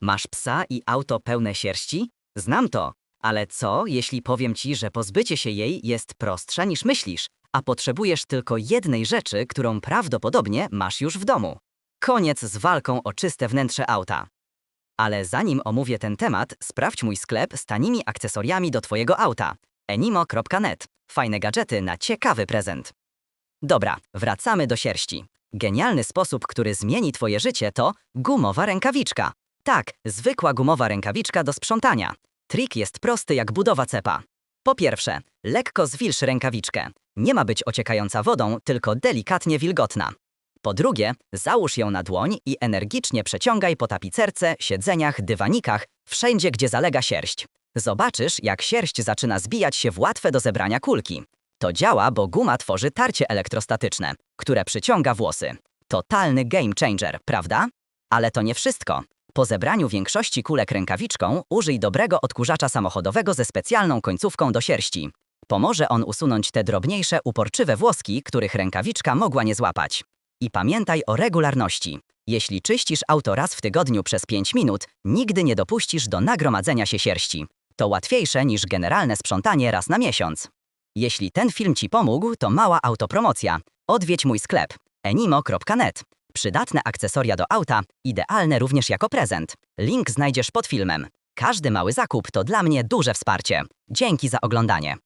Masz psa i auto pełne sierści? Znam to, ale co, jeśli powiem ci, że pozbycie się jej jest prostsze niż myślisz, a potrzebujesz tylko jednej rzeczy, którą prawdopodobnie masz już w domu? Koniec z walką o czyste wnętrze auta. Ale zanim omówię ten temat, sprawdź mój sklep z tanimi akcesoriami do Twojego auta. enimo.net. Fajne gadżety na ciekawy prezent. Dobra, wracamy do sierści. Genialny sposób, który zmieni Twoje życie to gumowa rękawiczka. Tak, zwykła gumowa rękawiczka do sprzątania. Trik jest prosty jak budowa cepa. Po pierwsze, lekko zwilż rękawiczkę. Nie ma być ociekająca wodą, tylko delikatnie wilgotna. Po drugie, załóż ją na dłoń i energicznie przeciągaj po tapicerce, siedzeniach, dywanikach, wszędzie gdzie zalega sierść. Zobaczysz, jak sierść zaczyna zbijać się w łatwe do zebrania kulki. To działa, bo guma tworzy tarcie elektrostatyczne, które przyciąga włosy. Totalny game changer, prawda? Ale to nie wszystko. Po zebraniu większości kulek rękawiczką użyj dobrego odkurzacza samochodowego ze specjalną końcówką do sierści. Pomoże on usunąć te drobniejsze, uporczywe włoski, których rękawiczka mogła nie złapać. I pamiętaj o regularności. Jeśli czyścisz auto raz w tygodniu przez 5 minut, nigdy nie dopuścisz do nagromadzenia się sierści. To łatwiejsze niż generalne sprzątanie raz na miesiąc. Jeśli ten film Ci pomógł, to mała autopromocja. Odwiedź mój sklep enimo.net. Przydatne akcesoria do auta, idealne również jako prezent. Link znajdziesz pod filmem. Każdy mały zakup to dla mnie duże wsparcie. Dzięki za oglądanie.